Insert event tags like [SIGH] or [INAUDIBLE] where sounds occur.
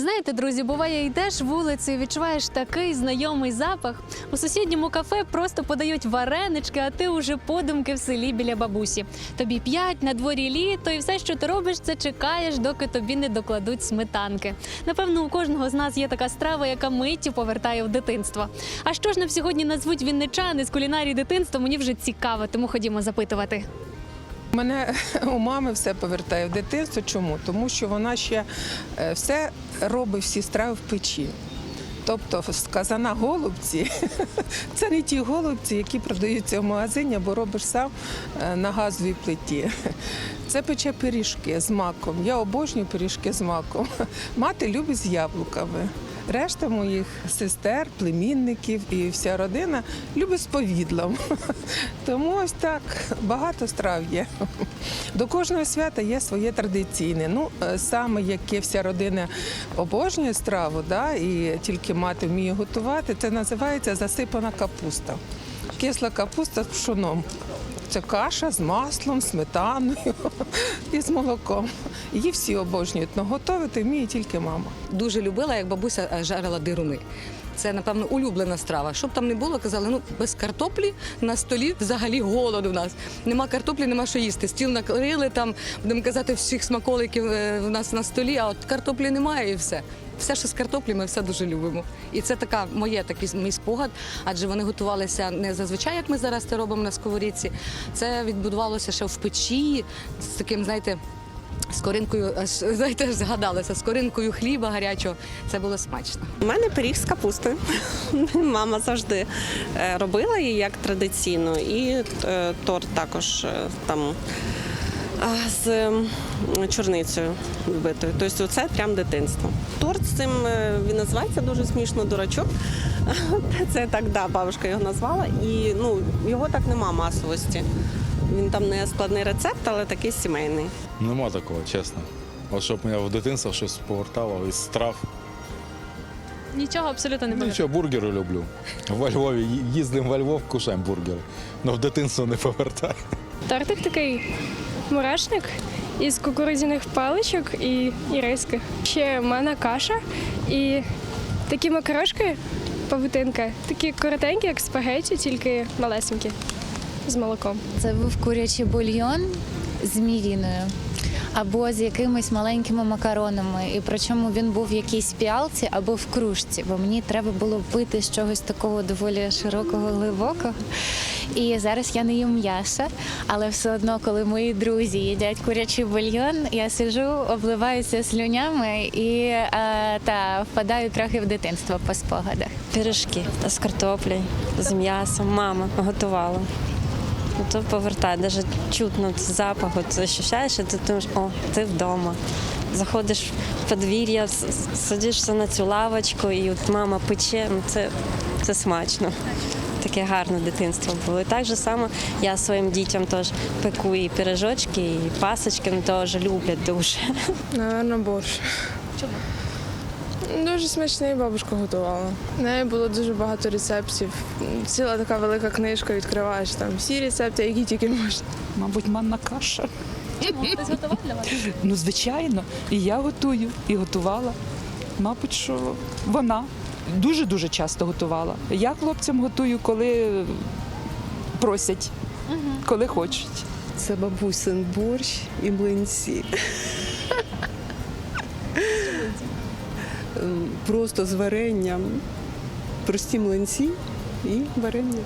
Знаєте, друзі, буває, йдеш вулицею, відчуваєш такий знайомий запах. У сусідньому кафе просто подають варенички, а ти уже подумки в селі біля бабусі. Тобі п'ять, на дворі літо, і все, що ти робиш, це чекаєш, доки тобі не докладуть сметанки. Напевно, у кожного з нас є така страва, яка миттю повертає в дитинство. А що ж нам сьогодні назвуть вінничани з кулінарії дитинства? Мені вже цікаво, тому ходімо запитувати. Мене [LAUGHS] у мами все повертає в дитинство. Чому? Тому що вона ще е, все робить всі страви в печі. Тобто з казана голубці [LAUGHS] це не ті голубці, які продаються в магазині або робиш сам е, на газовій плиті. Це пече пиріжки з маком. Я обожнюю пиріжки з маком. [LAUGHS] Мати любить з яблуками. Решта моїх сестер, племінників і вся родина любить з повідлом. [LAUGHS] Тому ось так багато страв є. До кожного свята є своє традиційне. Ну е, саме яке вся родина обожнює страву, да, і тільки мати вміє готувати, це називається засипана капуста. Кисла капуста з пшоном. Це каша з маслом, сметаною [LAUGHS] і з молоком. Її всі обожнюють, але готувати вміє тільки мама. дуже любила, як бабуся е, жарила дируни. Це, напевно, улюблена страва. Щоб там не було, казали, ну без картоплі на столі взагалі голод у нас. Нема картоплі, нема що їсти. Стіл накрили там, будемо казати, всіх смаколиків е, у нас на столі, а от картоплі немає і все. Все, що з картоплі, ми все дуже любимо. І це така моє такий мій спогад, адже вони готувалися не зазвичай, як ми зараз це робимо на сковорідці. Це відбудувалося ще в печі з таким, знаєте. З коринкою, аж, [LAUGHS] знаєте, згадалася, з коринкою хліба гарячого. Це було смачно. У мене пиріг з капустою. [LAUGHS] Мама завжди е, робила її як традиційно, і е, торт також е, там з чорницею вбитою. Тобто це прям дитинство. Торт з цим е, він називається дуже смішно дурачок. [LAUGHS] Це так, да, бабушка його назвала. І ну, його так нема масовості. Він там не складний рецепт, але такий сімейний. Нема такого, чесно. От щоб мене в дитинство щось повертало із страв. Нічого абсолютно не Ну буде. бургери люблю. Во Львові їздимо во Львов, кушаємо бургери. але в дитинство не повертає. Тортик такий мурашник із кукурудзяних паличок і, і риски. Ще мана каша і такі макарошки, павутинка, такі коротенькі, як спагеті, тільки малесенькі з молоком. Це був курячий бульйон з мівіною або з якимись маленькими макаронами. І причому він був в якійсь піалці або в кружці, бо мені треба було пити з чогось такого доволі широкого, глибокого. І зараз я не їм м'яса, але все одно, коли мої друзі їдять курячий бульйон, я сиджу, обливаюся слюнями і е, та впадаю трохи в дитинство по спогадах. Пиріжки з картоплею, з м'ясом. Мама готувала. Ну, То повертає, навіть чутно запах, от ощущаєш, і ти думаєш, о, ти вдома. Заходиш в подвір'я, садишся на цю лавочку, і от мама пече, ну, це, це смачно. Таке гарне дитинство було. І так же само я своїм дітям теж пеку і пиріжочки, і пасочки вони теж люблять дуже. Наверно, борщ. Чому? Дуже смачний бабушка готувала. В неї було дуже багато рецептів. Ціла така велика книжка, відкриваєш там всі рецепти, які тільки можна. Мабуть, манна каша. Хтось готував для вас? Ну, звичайно, і я готую, і готувала. Мабуть, що вона дуже-дуже часто готувала. Я хлопцям готую, коли просять, коли хочуть. Це бабусин борщ і млинці. Ем, Просто з варенням. Прості млинці і варення.